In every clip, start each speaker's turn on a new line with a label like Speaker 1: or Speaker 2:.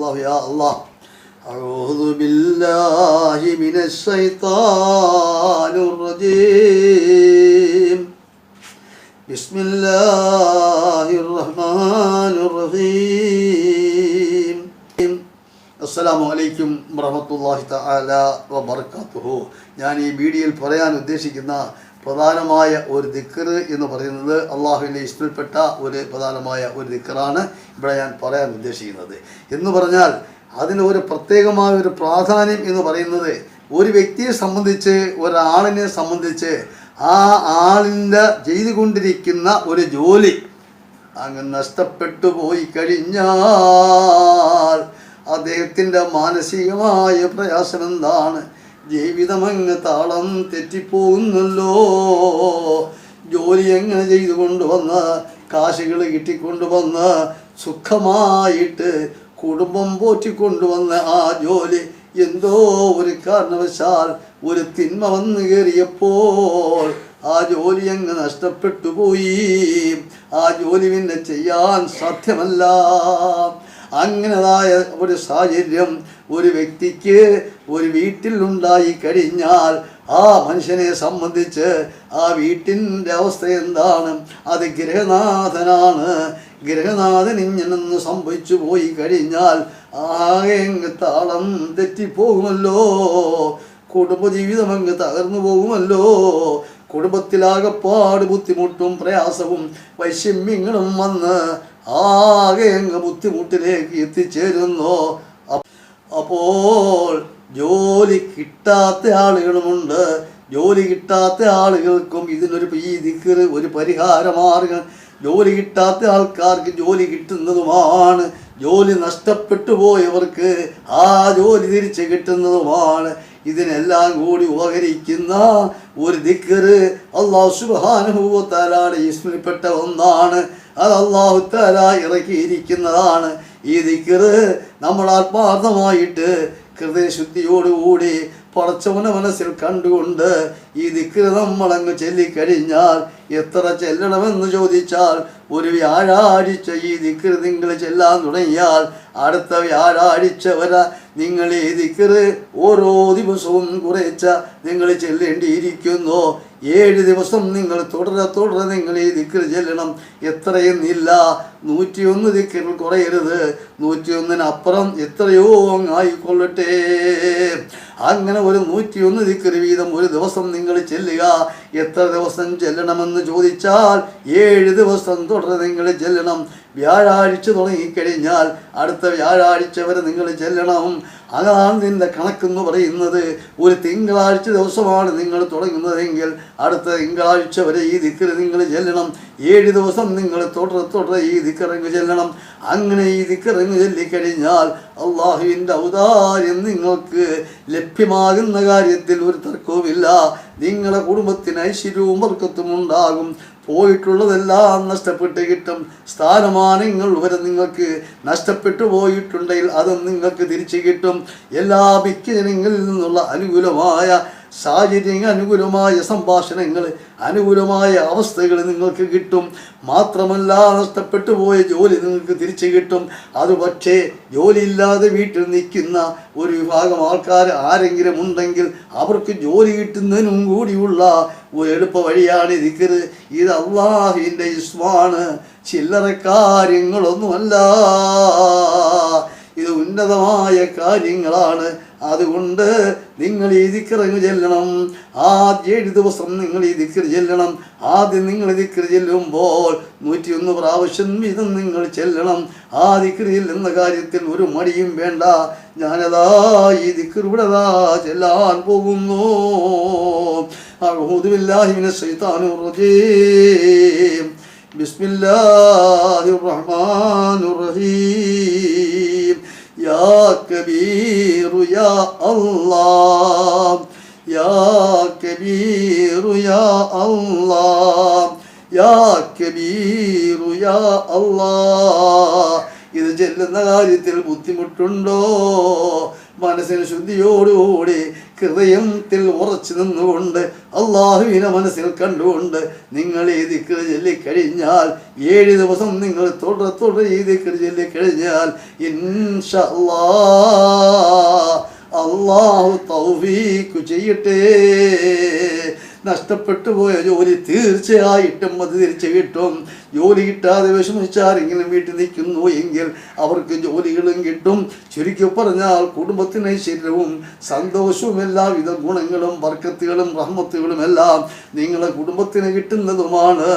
Speaker 1: الله يا الله أعوذ بالله من الشيطان الرجيم بسم الله الرحمن الرحيم അസ്സലാമു അലൈക്കും വറഹമത്തല്ലാഹി തആല വബറകാതുഹു ഞാൻ ഈ വീഡിയോയിൽ പറയാൻ ഉദ്ദേശിക്കുന്ന പ്രധാനമായ ഒരു ദിക്കർ എന്ന് പറയുന്നത് അള്ളാഹുവിന്റെ ഇഷ്ടപ്പെട്ട ഒരു പ്രധാനമായ ഒരു ദിക്കറാണ് ഇവിടെ ഞാൻ പറയാൻ ഉദ്ദേശിക്കുന്നത്. എന്ന് പറഞ്ഞാൽ അതിന് ഒരു പ്രത്യേകമായ ഒരു പ്രാധാന്യം എന്ന് പറയുന്നത് ഒരു വ്യക്തിയെ സംബന്ധിച്ച് ഒരാളിനെ സംബന്ധിച്ച് ആ ആളിന്റെ ചെയ്തുകൊണ്ടിരിക്കുന്ന ഒരു ജോലി അങ്ങ് നഷ്ടപ്പെട്ടു പോയി കഴിഞ്ഞാൽ അദ്ദേഹത്തിന്റെ മാനസികമായ പ്രയാസം എന്താണ്? ജീവിതമങ്ങ് താളം തെറ്റിപ്പോകുന്നല്ലോ. ജോലി എങ്ങനെ ചെയ്തു കൊണ്ടുവന്ന് കാശുകൾ കിട്ടിക്കൊണ്ടുവന്ന് സുഖമായിട്ട് കുടുംബം പോറ്റിക്കൊണ്ടുവന്ന ആ ജോലി എന്തോ ഒരു കാരണവശാൽ ഒരു തിന്മ വന്നു കയറിയപ്പോൾ ആ ജോലി അങ്ങ് നഷ്ടപ്പെട്ടു പോയി. ആ ജോലി പിന്നെ ചെയ്യാൻ സാധ്യമല്ല. അങ്ങനതായ ഒരു സാഹചര്യം ഒരു വ്യക്തിക്ക് ഒരു വീട്ടിൽ ഉണ്ടായി കഴിഞ്ഞാൽ ആ മനുഷ്യനെ സംബന്ധിച്ച് ആ വീട്ടിന്റെ അവസ്ഥ എന്താണ്? അത് ഗ്രഹനാഥനാണ് ഗ്രഹനാഥൻ ഇങ്ങനൊന്ന് സംഭവിച്ചു പോയി കഴിഞ്ഞാൽ ആകെ താളം തെറ്റിപ്പോകുമല്ലോ. കുടുംബജീവിതം അങ്ങ് തകർന്നു പോകുമല്ലോ. കുടുംബത്തിലാകപ്പാട് ബുദ്ധിമുട്ടും പ്രയാസവും വൈഷമ്യങ്ങളും വന്ന് ആകെ അങ്ങ് ബുദ്ധിമുട്ടിലേക്ക് എത്തിച്ചേരുന്നു. അപ്പോൾ ജോലി കിട്ടാത്ത ആളുകളുമുണ്ട്. ജോലി കിട്ടാത്ത ആളുകൾക്കും ഇതിനൊരു ഈ ദിക്കർ ഒരു പരിഹാരമാർഗം. ജോലി കിട്ടാത്ത ആൾക്കാർക്ക് ജോലി കിട്ടുന്നതുമാണ്. ജോലി നഷ്ടപ്പെട്ടു പോയവർക്ക് ആ ജോലി തിരിച്ച് കിട്ടുന്നതുമാണ്. ഇതിനെല്ലാം കൂടി ഉപകരിക്കുന്ന ഒരു ദിക്കറ് അള്ളാഹു സുബാനുഭൂത്താലാണ് ഇസ്മിൽപ്പെട്ട ഒന്നാണ്. അത് അള്ളാഹു താല ഇറക്കിയിരിക്കുന്നതാണ്. ഈ ദിക്കറ് നമ്മൾ ആത്മാർത്ഥമായിട്ട് ഹൃദയശുദ്ധിയോടുകൂടി പടച്ചവന മനസ്സിൽ കണ്ടുകൊണ്ട് ഈ ദിക്കറ് നമ്മളങ്ങ് ചൊല്ലിക്കഴിഞ്ഞാൽ എത്ര ചെല്ലണമെന്ന് ചോദിച്ചാൽ ഒരു വ്യാഴാഴ്ച ഈ ദിക്കറ് നിങ്ങൾ ചെല്ലാൻ തുടങ്ങിയാൽ അടുത്ത വ്യാഴാഴ്ച വരെ നിങ്ങൾ ഈ ദിക്കറ് ഓരോ ദിവസവും കുറേച്ച നിങ്ങൾ ചെല്ലേണ്ടിയിരിക്കുന്നു. ഏഴ് ദിവസം നിങ്ങൾ തുടരെ തുടരെ നിങ്ങൾ ഈ ദിക്കറ് ചെല്ലണം. എത്രയെന്നില്ല നൂറ്റിയൊന്ന് ദിക്കറിൽ കുറയരുത്. നൂറ്റിയൊന്നിനപ്പുറം എത്രയോ ആയിക്കൊള്ളട്ടെ അങ്ങനെ ഒരു നൂറ്റിയൊന്ന് ദിക്കറ് വീതം ഒരു ദിവസം നിങ്ങൾ ചെല്ലുക. എത്ര ദിവസം ചെല്ലണമെന്ന് ചോദിച്ചാൽ ഏഴ് ദിവസം തുടരെ നിങ്ങൾ ചെല്ലണം. വ്യാഴാഴ്ച തുടങ്ങിക്കഴിഞ്ഞാൽ അടുത്ത വ്യാഴാഴ്ച വരെ നിങ്ങൾ ചെല്ലണം. അതാണ് നിന്റെ കണക്കെന്ന് പറയുന്നത്. ഒരു തിങ്കളാഴ്ച ദിവസമാണ് നിങ്ങൾ തുടങ്ങുന്നതെങ്കിൽ അടുത്ത തിങ്കളാഴ്ച വരെ ഈ ദിക്കറ് നിങ്ങൾ ചെല്ലണം. ഏഴ് ദിവസം നിങ്ങൾ തുടരെ തുടരെ ഈ ദിക്കറങ്ങ് ചെല്ലണം. അങ്ങനെ ഈ ദിക്കറങ്ങ് ചൊല്ലിക്കഴിഞ്ഞാൽ അള്ളാഹുവിന്റെ ഔദാര്യം നിങ്ങൾക്ക് ലഭ്യമാകുന്ന കാര്യത്തിൽ ഒരു തർക്കവുമില്ല. നിങ്ങളുടെ കുടുംബത്തിന് ഐശ്വര്യവും വർക്കത്തും ഉണ്ടാകും. പോയിട്ടുള്ളതെല്ലാം നഷ്ടപ്പെട്ട് കിട്ടും. സ്ഥാനമാനങ്ങൾ വരെ നിങ്ങൾക്ക് നഷ്ടപ്പെട്ടു പോയിട്ടുണ്ടെങ്കിൽ അതും നിങ്ങൾക്ക് തിരിച്ചു കിട്ടും. എല്ലാ മിക്ക ജനങ്ങളിൽ നിന്നുള്ള അനുകൂലമായ സാഹചര്യങ്ങൾ അനുകൂലമായ സംഭാഷണങ്ങൾ അനുകൂലമായ അവസ്ഥകൾ നിങ്ങൾക്ക് കിട്ടും. മാത്രമല്ല നഷ്ടപ്പെട്ടു പോയ ജോലി നിങ്ങൾക്ക് തിരിച്ചു കിട്ടും. അത് പക്ഷേ ജോലിയില്ലാതെ വീട്ടിൽ നിൽക്കുന്ന ഒരു വിഭാഗം ആൾക്കാർ ആരെങ്കിലും ഉണ്ടെങ്കിൽ അവർക്ക് ജോലി കിട്ടുന്നതിനും കൂടിയുള്ള ഒരു എളുപ്പ വഴിയാണ് ഇരിക്കരുത് ഇത് അള്ളാഹിന്റെ ഇസ്മാണ്. ചില്ലറ കാര്യങ്ങളൊന്നുമല്ല. ഉന്നതമായ കാര്യങ്ങളാണ്. അതുകൊണ്ട് നിങ്ങൾ ഈ ദിക്കറങ്ങ് ചെല്ലണം. ആദ്യ ഏഴ് ദിവസം നിങ്ങൾ ഈ ദിക്കർ ചെല്ലണം. ആദ്യം നിങ്ങൾ ദിക്കർ ചെല്ലുമ്പോൾ നൂറ്റിയൊന്ന് പ്രാവശ്യം വീതം നിങ്ങൾ ചെല്ലണം. ആ ദിക്കറിയിൽ എന്ന കാര്യത്തിൽ ഒരു മടിയും വേണ്ട. ഞാനതാ ഈ ദിക്കർ ഇവിടെതാ ചെല്ലാൻ പോകുന്നു. ബിസ്മില്ലാഹിർ റഹ്മാനുർ റഹീം. Ya Kebiru Ya Allah Ya Kebiru Ya Allah Ya Kebiru Ya Allah ചെല്ലുന്ന കാര്യത്തിൽ ബുദ്ധിമുട്ടുണ്ടോ? മനസ്സിന് ശുദ്ധിയോടുകൂടി ഹൃദയത്തിൽ ഉറച്ചു നിന്നുകൊണ്ട് അള്ളാഹുവിനെ മനസ്സിൽ കണ്ടുകൊണ്ട് നിങ്ങൾ ഈ ദിക്കർ ചൊല്ലിക്കഴിഞ്ഞാൽ ഏഴ് ദിവസം നിങ്ങൾ തുടർ തുടർ ഈ ദിക്കർ ചൊല്ലിക്കഴിഞ്ഞാൽ അള്ളാഹു തൗഫീഖ് ചെയ്യട്ടെ. നഷ്ടപ്പെട്ടു പോയ ജോലി തീർച്ചയായിട്ടും അത് തിരിച്ചു കിട്ടും. ജോലി കിട്ടാതെ വിഷമിച്ചാരെങ്കിലും വീട്ടിൽ നിൽക്കുന്നു എങ്കിൽ അവർക്ക് ജോലികളും കിട്ടും. ചുരുക്കി പറഞ്ഞാൽ കുടുംബത്തിന് ശരീരവും സന്തോഷവും എല്ലാവിധ ഗുണങ്ങളും വർക്കത്തുകളും റഹ്മത്തുകളും എല്ലാം നിങ്ങളെ കുടുംബത്തിന് കിട്ടുന്നതുമാണ്.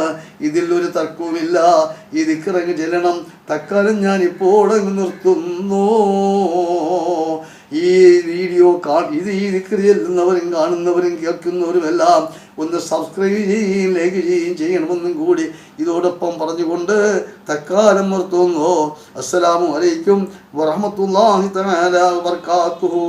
Speaker 1: ഇതിൽ ഒരു തർക്കവുമില്ല. ഈ ദിക്കിറങ്ങി ചെല്ലണം തക്കാലം ഞാൻ ഇപ്പോൾ നിർത്തുന്നു. ഈ വീഡിയോ കാ ഇത് ഈ നിൽക്കുന്നവരും കാണുന്നവരും കേൾക്കുന്നവരുമെല്ലാം ഒന്ന് സബ്സ്ക്രൈബ് ചെയ്യുകയും ലൈക്ക് ചെയ്യുകയും ചെയ്യണമെന്നും കൂടി ഇതോടൊപ്പം പറഞ്ഞുകൊണ്ട് തക്കാലം നിർത്തുന്നു. അസ്സലാമു അലൈക്കും വറഹമത്തല്ലാഹി തആല വർക്കാത്തുഹു